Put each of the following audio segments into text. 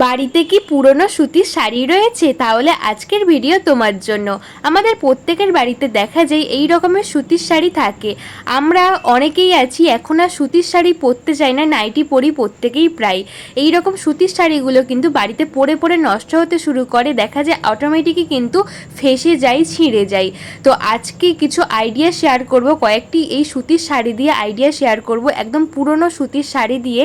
বাড়িতে কি পুরনো সুতির শাড়ি রয়েছে? তাহলে আজকের ভিডিও তোমার জন্য। আমাদের প্রত্যেকের বাড়িতে দেখা যায় এই রকমের সুতির শাড়ি থাকে। আমরা অনেকেই আছি, এখন আর সুতির শাড়ি পরতে চাই না নাইটি পরি প্রত্যেকেই প্রায়। এই রকম সুতির শাড়িগুলো কিন্তু বাড়িতে পরে পরে নষ্ট হতে শুরু করে, দেখা যায় অটোমেটিকই কিন্তু ফেসে যায়, ছিঁড়ে যায়। তো আজকে কিছু আইডিয়া শেয়ার করব, কয়েকটি এই সুতির শাড়ি দিয়ে আইডিয়া শেয়ার করব, একদম পুরনো সুতির শাড়ি দিয়ে।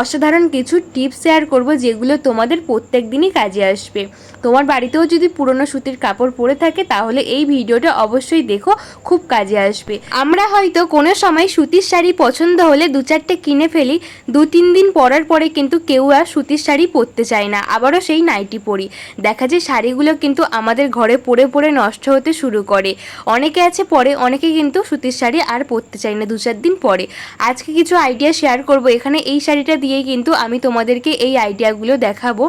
অসাধারণ কিছু টিপস শেয়ার করব, যেগুলো তোমাদের প্রত্যেক দিনই কাজে আসবে। তোমার বাড়িতেও যদি পুরনো সুতির কাপড় পরে থাকে, তাহলে এই ভিডিওটা অবশ্যই দেখো, খুব কাজে আসবে। আমরা হয়তো কোনো সময় সুতির শাড়ি পছন্দ হলে দু চারটে কিনে ফেলি, দু তিন দিন পরার পরে কিন্তু কেউ আর সুতির শাড়ি পরতে চায় না, আবারও সেই নাইটি পরি। দেখা যায় শাড়িগুলো কিন্তু আমাদের ঘরে পরে পরে নষ্ট হতে শুরু করে। অনেকে আছে পরে, অনেকে কিন্তু সুতির শাড়ি আর পরতে চায় না দু চার দিন পরে। আজকে কিছু আইডিয়া শেয়ার করব। এখানে এই শাড়িটা দিয়েই কিন্তু আমি তোমাদেরকে এই আইডিয়াগুলো দেখাবো।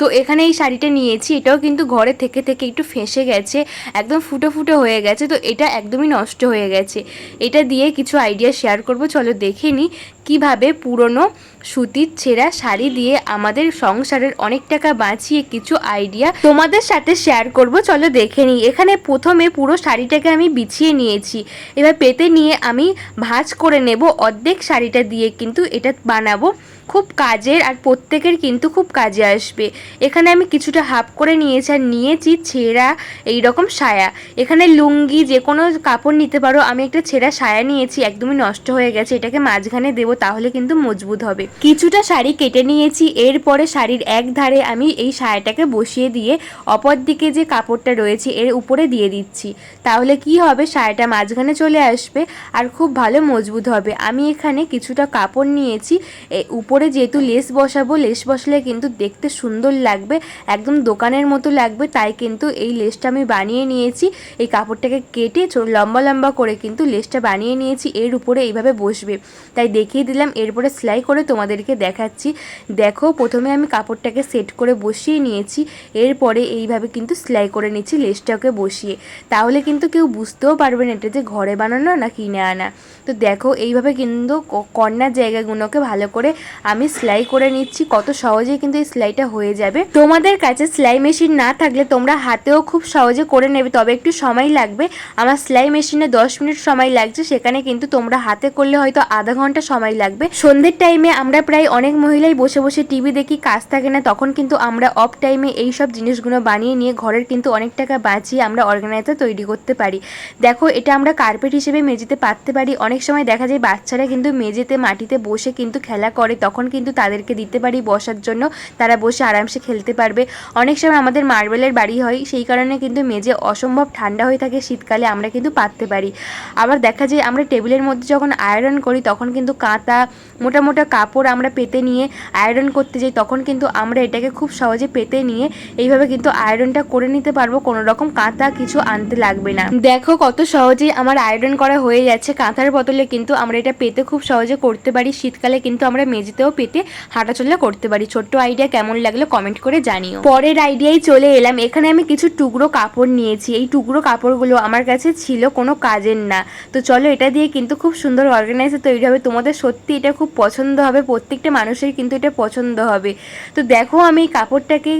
তো এখানে এই শাড়িটা নিয়েছি, এটাও কিন্তু ঘরে থেকে থেকে একটু ফেঁসে গেছে, একদম ফুটো ফুটো হয়ে গেছে, তো এটা একদমই নষ্ট হয়ে গেছে। এটা দিয়ে কিছু আইডিয়া শেয়ার করব, চলো দেখে নিই কীভাবে পুরনো সুতির ছেঁড়া শাড়ি দিয়ে আমাদের সংসারের অনেক টাকা বাঁচিয়ে কিছু আইডিয়া তোমাদের সাথে শেয়ার করব, চলো দেখে নিই এখানে প্রথমে পুরো শাড়িটাকে আমি বিছিয়ে নিয়েছি, এবার পেতে নিয়ে আমি ভাঁজ করে নেব, অর্ধেক শাড়িটা দিয়ে কিন্তু এটা বানাবো। খুব কাজের আর প্রত্যেকের কিন্তু খুব কাজে আসবে। এখানে আমি কিছুটা হাফ করে নিয়েছি আর নিয়েছি ছেঁড়া এইরকম সায়া। এখানে লুঙ্গি যে কোনো কাপড় নিতে পারো। আমি একটা ছেঁড়া সায়া নিয়েছি, একদমই নষ্ট হয়ে গেছে। এটাকে মাঝখানে দেবো, তাহলে কিন্তু মজবুত হবে। কিছুটা শাড়ি কেটে নিয়েছি, এরপরে শাড়ির এক ধারে আমি এই সায়াটাকে বসিয়ে দিয়ে অপর দিকে যে কাপড়টা রয়েছে, এর উপরে দিয়ে দিচ্ছি। তাহলে কি হবে? সায়াটা মাঝখানে চলে আসবে আর খুব ভালো মজবুত হবে। আমি এখানে কিছুটা কাপড় নিয়েছি। উপরে যেহেতু লেস বসাবো, লেস বসালে কিন্তু দেখতে সুন্দর লাগবে, একদম দোকানের মতো লাগবে, তাই কিন্তু এই লেসটা আমি বানিয়ে নিয়েছি। এই কাপড়টাকে কেটে লম্বা লম্বা করে কিন্তু লেসটা বানিয়ে নিয়েছি, এর উপরে এইভাবে বসবে। তাই দেখিয়ে দিলাম, এরপরে সেলাই করে তোমাদেরকে দেখাচ্ছি। দেখো, প্রথমে আমি কাপড়টাকে সেট করে বসিয়ে নিয়েছি, এরপরে এইভাবে কিন্তু সেলাই করে নিচ্ছি লেসটাকে বসিয়ে। তাহলে কিন্তু কেউ বুঝতেও পারবে না এটা যে ঘরে বানানো না কিনে আনা। তো দেখো, এইভাবে কিন্তু ক- কর্নার জায়গাগুলোকে ভালো করে আমি সেলাই করে নিচ্ছি, কত সহজেই কিন্তু এই সেলাইটা হয়ে যাবে। তোমাদের কাছে সেলাই মেশিন না থাকলে তোমরা হাতেও খুব সহজে করে নেবে, তবে একটু সময় লাগবে। আমার সেলাই মেশিনে দশ মিনিট সময় লাগছে, সেখানে কিন্তু তোমরা হাতে করলে হয়তো আধা ঘণ্টা সময় লাগবে। সন্ধ্যের টাইমে আমরা প্রায় অনেক মহিলাই বসে বসে টিভি দেখি, কাজ থাকে না, তখন কিন্তু আমরা অফ টাইমে এই সব জিনিসগুলো বানিয়ে নিয়ে ঘরের কিন্তু অনেক টাকা বাঁচিয়ে আমরা অর্গানাইজার তৈরি করতে পারি। দেখো, এটা আমরা কার্পেট হিসেবে মেঝেতে পাততে পারি। অনেক সময় দেখা যায় বাচ্চারা কিন্তু মেঝেতে মাটিতে বসে কিন্তু খেলা করে, তখন কিন্তু তাদেরকে দিতে পারি বসার জন্য। তারা বসে আরামসে খেলতে পারবে। অনেক সময় আমাদের মার্বেলের বাড়ি হয়, সেই কারণে কিন্তু মেঝে অসম্ভব ঠান্ডা হয়ে থাকে, শীতকালে আমরা কিন্তু পাততে পারি। আবার দেখা যায় আমরা টেবিলের মধ্যে যখন আয়রন করি, তখন কিন্তু কাঁথা মোটা মোটা কাপড় আমরা পেতে নিয়ে আয়রন করতে যাই, তখন কিন্তু আমরা এটাকে খুব সহজে পেতে নিয়ে এইভাবে কিন্তু আয়রনটা করে নিতে পারব, কোনো রকম কাঁথা কিছু আনতে লাগবে না। দেখো কত সহজেই আমার আয়রন করা হয়ে যাচ্ছে কাঁথার বদলে কিন্তু আমরা এটা পেতে খুব সহজে করতে পারি, শীতকালে কিন্তু আমরা মেঝেতেও পেতে হাঁটাচলা করতে পারি। ছোট্ট আইডিয়া কেমন লাগল কমেন্ট করে জানিও। পরের আইডিয়াই চলে এলাম। এখানে আমি কিছু টুকরো কাপড় নিয়েছি। এই টুকরো কাপড়গুলো আমার কাছে ছিল, কোনো কাজের না। তো চলো এটা দিয়ে কিন্তু খুব সুন্দর অর্গানাইজার তৈরি হবে। তোমাদের সত্যি এটা খুব পছন্দ হবে। প্রত্যেকটা মানুষের কিন্তু এটা পছন্দ হবে। তো দেখো আমি এই কাপড়টাকে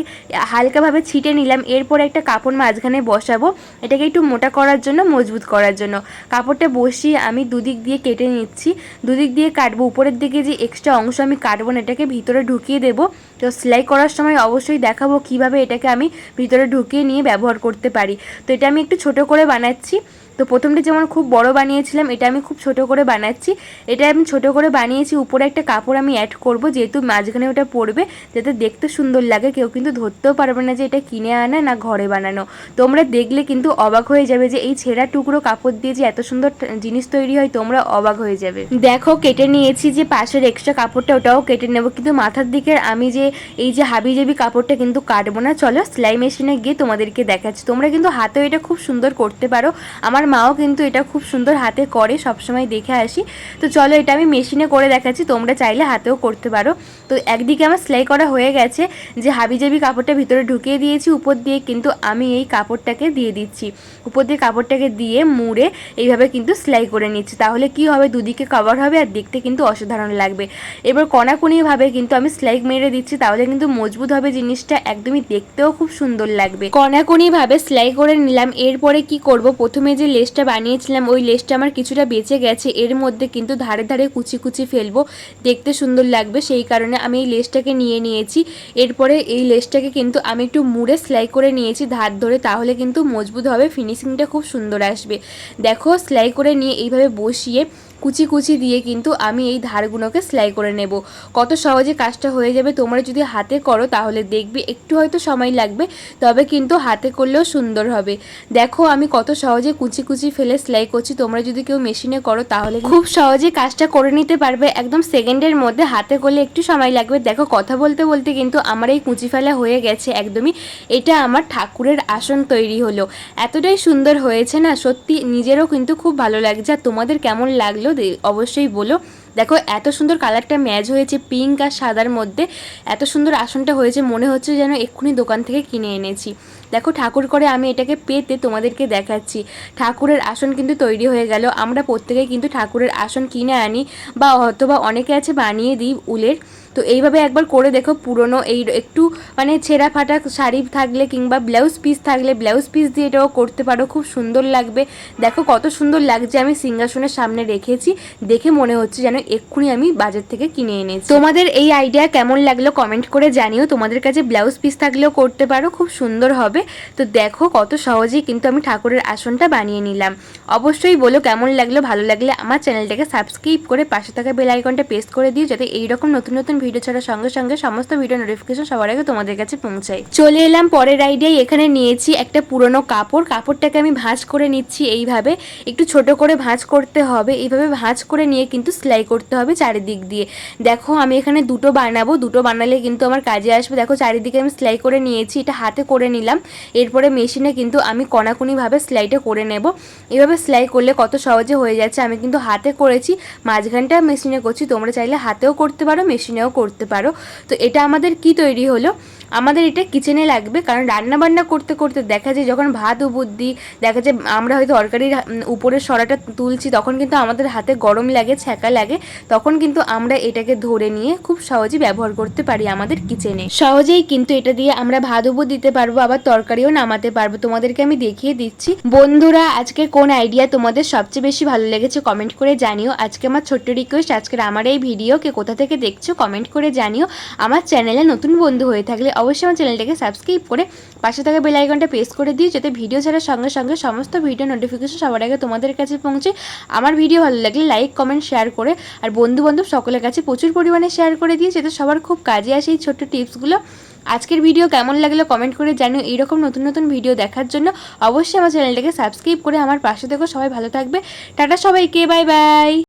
হালকাভাবে ছিটে নিলাম। এরপর একটা কাপড় মাঝখানে বসাবো। এটাকে একটু মোটা করার জন্য, মজবুত করার জন্য। কাপড়টা বসিয়ে আমি দুদিক দিয়ে কেটে নিচ্ছি। দুদিক দিয়ে কাটবো। উপরের দিকে যে এক্সট্রা অংশ আমি কাটবো না, এটাকে ভিতরে ঢুকিয়ে দেবো। তো সেলাই করার সময় অবশ্যই দেখাবো কীভাবে এটাকে আমি ভিতরে ঢুকিয়ে নিয়ে ব্যবহার করতে পারি। তো এটা আমি একটু ছোট করে বানাচ্ছি। তো প্রথমটা যেমন খুব বড় বানিয়েছিলাম, এটা আমি খুব ছোট করে বানাচ্ছি। এটা আমি ছোট করে বানিয়েছি, উপরে একটা কাপড় আমি অ্যাড করব, যেহেতু মাঝখানে ওটা পড়বে, যাতে দেখতে সুন্দর লাগে। কেউ কিন্তু ধরতেও পারবে না যে এটা কিনে আনা না ঘরে বানানো। তোমরা দেখলে কিন্তু অবাক হয়ে যাবে যে এই ছেঁড়া টুকরো কাপড় দিয়ে যে এত সুন্দর জিনিস তৈরি হয়, তোমরা অবাক হয়ে যাবে। দেখো, কেটে নিয়েছি যে পাশের এক্সট্রা কাপড়টা, ওটাও কেটে নেব। কিন্তু মাথার দিকের আমি যে এই যে হাবি জাবি কাপড়টা কিন্তু কাটবো না। চলো সেলাই মেশিনে গিয়ে তোমাদেরকে দেখাচ্ছি। তোমরা কিন্তু হাতেও এটা খুব সুন্দর করতে পারো। আমার মাও কিন্তু এটা খুব সুন্দর হাতে করে সবসময় দেখে আসি। তো চলো এটা আমি মেশিনে করে দেখাচ্ছি, তোমরা চাইলে হাতেও করতে পারো। তো একদিকে আমার সেলাই করা হয়ে গেছে যে হাবিজাবি কাপড়টা ভিতরে ঢুকিয়ে দিয়েছি, উপর দিয়ে কিন্তু আমি এই কাপড়টাকে দিয়ে দিচ্ছি। উপর দিয়ে কাপড়টাকে দিয়ে মুড়ে এইভাবে কিন্তু সেলাই করে নিচ্ছি। তাহলে কি হবে? দুদিকে কভার হবে আর দেখতে কিন্তু অসাধারণ লাগবে। এবার কণাকুনিভাবে কিন্তু আমি সেলাই মেরে দিচ্ছি, তাহলে কিন্তু মজবুত হবে জিনিসটা, একদমই দেখতেও খুব সুন্দর লাগবে। কণাকুনিভাবে সেলাই করে নিলাম। এরপরে কি করব? প্রথমে যে লেসটা বানিয়েছিলাম, ওই লেসটা আমার কিছুটা বেঁচে গেছে, এর মধ্যে কিন্তু ধারে ধারে কুচি কুচি ফেলব, দেখতে সুন্দর লাগবে, সেই কারণে আমি এই লেসটাকে নিয়ে নিয়েছি। এরপরে এই লেসটাকে কিন্তু আমি একটু মুড়ে সেলাই করে নিয়েছি ধার ধরে, তাহলে কিন্তু মজবুত হবে, ফিনিশিংটা খুব সুন্দর আসবে। দেখো, সেলাই করে নিয়ে এইভাবে বসিয়ে কুচি কুচি দিয়ে কিন্তু আমি এই ধারগুলোকে সেলাই করে নেব। কত সহজে কাজটা হয়ে যাবে তোমরা যদি হাতে করো তাহলে দেখবে একটু হয়তো সময় লাগবে, তবে কিন্তু হাতে করলেও সুন্দর হবে। দেখো আমি কত সহজে কুচি কুচি ফেলে সেলাই করছি, তোমরা যদি কেউ মেশিনে করো তাহলে খুব সহজে কাজটা করে নিতে পারবে, একদম সেকেন্ডের মধ্যে হাতে করলে একটু সময় লাগবে। দেখো কথা বলতে বলতে কিন্তু আমার এই কুচি ফেলা হয়ে গেছে একদমই, এটা আমার ঠাকুরের আসন তৈরি হলো। এতটাই সুন্দর হয়েছে না, সত্যি নিজেরও কিন্তু খুব ভালো লাগছে। আর তোমাদের কেমন লাগল অবশ্যই বলো। দেখো, এত সুন্দর কালারটা ম্যাচ হয়েছে পিঙ্ক আর সাদার মধ্যে। এত সুন্দর আসনটা হয়েছে, মনে হচ্ছে যেন এক্ষুনি দোকান থেকে কিনে এনেছি। দেখো, ঠাকুর করে আমি এটাকে পেতে তোমাদেরকে দেখাচ্ছি। ঠাকুরের আসন কিন্তু তৈরি হয়ে গেল। আমরা প্রত্যেকেই কিন্তু ঠাকুরের আসন কিনে আনি বা অথবা অনেকে আছে বানিয়ে দিই উলের। তো এইভাবে একবার করে দেখো, পুরনো এই একটু মানে ছেঁড়া ফাটা শাড়ি থাকলে কিংবা ব্লাউজ পিস থাকলে ব্লাউজ পিস দিয়ে এটাও করতে পারো, খুব সুন্দর লাগবে। দেখো, কত সুন্দর লাগছে, আমি সিংহাসনের সামনে রেখেছি। দেখে মনে হচ্ছে যেন এক্ষুনি আমি বাজার থেকে কিনে এনেছি। তোমাদের এই আইডিয়া কেমন লাগল কমেন্ট করে জানিও। তোমাদের কাছে ব্লাউজ পিস থাকলেও করতে পারো, খুব সুন্দর হবে। তো দেখো কত সহজেই কিন্তু আমি ঠাকুরের আসনটা বানিয়ে নিলাম। অবশ্যই বলো কেমন লাগল, ভালো লাগলে আমার চ্যানেলটাকে সাবস্ক্রাইব করে পাশে থাকা বেল আইকনটা প্রেস করে দিও, যাতে এইরকম নতুন নতুন ভিডিও ছাড়ার সঙ্গে সঙ্গে সমস্ত ভিডিও নোটিফিকেশন সবার আগে তোমাদের কাছে পৌঁছায়। চলে এলাম পরের আইডিয়ায় এখানে নিয়েছি একটা পুরনো কাপড়। কাপড়টাকে আমি ভাঁজ করে নিচ্ছি এইভাবে। একটু ছোট করে ভাঁজ করতে হবে। এইভাবে ভাঁজ করে নিয়ে কিন্তু সেলাই করতে হবে চারিদিক দিয়ে। দেখো, আমি এখানে দুটো বানাবো, দুটো বানালে কিন্তু আমার কাজে আসবে। দেখো, চারিদিকে আমি সেলাই করে নিয়েছি, এটা হাতে করে নিলাম। এরপরে মেশিনে কিন্তু আমি কণাকুনিভাবে সেলাইটা করে নেব। এভাবে সেলাই করলে কত সহজে হয়ে যাচ্ছে, আমি কিন্তু হাতে করেছি, মাঝখানটা মেশিনে করছি। তোমরা চাইলে হাতেও করতে পারো, মেশিনেও করতে পারো। তো এটা আমাদের কি তৈরি হলো? আমাদের এটা কিচেনে লাগবে, কারণ রান্না বান্না করতে করতে দেখা যায় যখন ভাত উবুর দিই দেখা যায় আমরা হয়তো তরকারির উপরের সরাটা তুলছি, তখন কিন্তু আমাদের হাতে গরম লাগে, ছ্যাঁকা লাগে। তখন কিন্তু আমরা এটাকে ধরে নিয়ে খুব সহজে ব্যবহার করতে পারি আমাদের কিচেনে। সহজেই কিন্তু এটা দিয়ে আমরা উবুর দিতে পারব, আবার তরকারিও নামাতে পারব। তোমাদেরকে আমি দেখিয়ে দিচ্ছি। বন্ধুরা, আজকে কোন আইডিয়া তোমাদের সবচেয়ে বেশি ভালো লেগেছে কমেন্ট করে জানিও। আজকে আমার ছোট্ট রিকোয়েস্ট আজকের আমার এই ভিডিও কে কোথা থেকে দেখছ কমেন্ট করে জানিও। আমার চ্যানেলে নতুন বন্ধু হয়ে থাকলে অবশ্যই আমার চ্যানেলটাকে সাবস্ক্রাইব করে পাশে থাকা বেল আইকনটা প্রেস করে দিও, যাতে ভিডিও ছাড়ার সঙ্গে সঙ্গে সমস্ত ভিডিও নোটিফিকেশন সবার আগে তোমাদের কাছে পৌঁছে। আমার ভিডিও ভালো লাগলে লাইক কমেন্ট শেয়ার করে আর বন্ধু বান্ধব সকলের কাছে প্রচুর পরিমাণে শেয়ার করে দিয়ে যাতে সবার খুব কাজে আসে এই ছোট্ট টিপসগুলো আজকের ভিডিও কেমন লাগল কমেন্ট করে জানিও। এইরকম নতুন নতুন ভিডিও দেখার জন্য অবশ্যই আমার চ্যানেলটাকে সাবস্ক্রাইব করে আমার পাশে দেখো সবাই ভালো থাকবে। টাটা সবাইকে বাই বাই